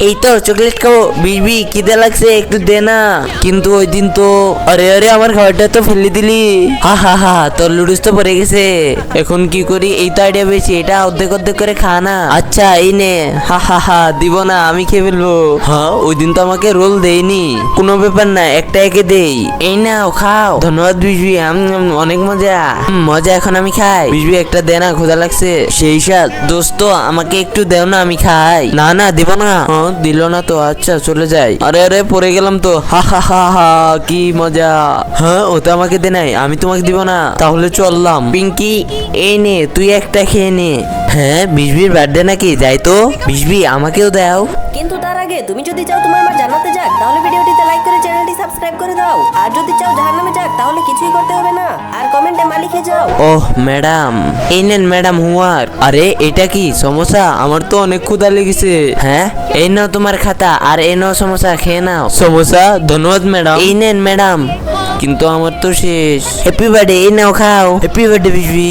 এই তো চকলেট খাব। বিবি খিদে লাগছে একটু দে না। কিন্তু ওই দিন তো আরে আরে আমার খাবারটা তো ফেলে দিলি। হা হা হা তোর লুডুস তো পড়ে গেছে। এখন কি করি? এই তো আইডিয়া পেয়েছি এটা অর্ধেক অর্ধেক করে খা না। আচ্ছা এই নে। হা হা হা দিব না আমি খেয়ে ফেলব। হ্যাঁ ওই দিন তো আমাকে রোল দেয়নি। কোনো ব্যাপার না একটা একে দেই। এই নাও খাও। ধন্যবাদ বিজবি আম, অনেক মজা। মজা এখন আমি খাই। বিজবি একটা দে না ক্ষুধা লাগছে। সেই সাথ দোস্ত আমাকে একটু দেও না আমি খাই। না না দিব না। হ্যাঁ দিল না তো আচ্ছা চলে যাই। আরে আরে, পড়ে গেলাম তো। হা হা হা হা, কি মজা। হ্যাঁ ও তো আমাকে দে নাই, আমি তোমাকে দিব না। তাহলে চললাম। পিঙ্কি, এই নে, তুই একটা খেয়ে নে। হ্যাঁ বিজবির বার্থডে নাকি? যাই তো। বিজবি আমাকেও দাও। কিন্তু তার আগে, তুমি যদি চাও তোমার মা জানাতে যাক, তাহলে ভিডিওটিতে লাইক করে চ্যানেলটি সাবস্ক্রাইব করে দাও। আর যদি চাও জাহান্নামে যাক, তাহলে কিছুই করতে হবে না। আর যাও ওহ ম্যাডাম এই নেন ম্যাডাম হুয়ার আরে এটা কি সমস্যা আমার তো অনেক ক্ষুধা লেগেছে হ্যাঁ এই নাও তোমার খাতা আর এই নাও সমস্যা খেয়ে নাও সমস্যা ধন্যবাদ ম্যাডাম এই নেন ম্যাডাম কিন্তু আমার তো শেষ হ্যাপি বার্থডে এই নাও খাও হ্যাপি বার্থডে বিজবি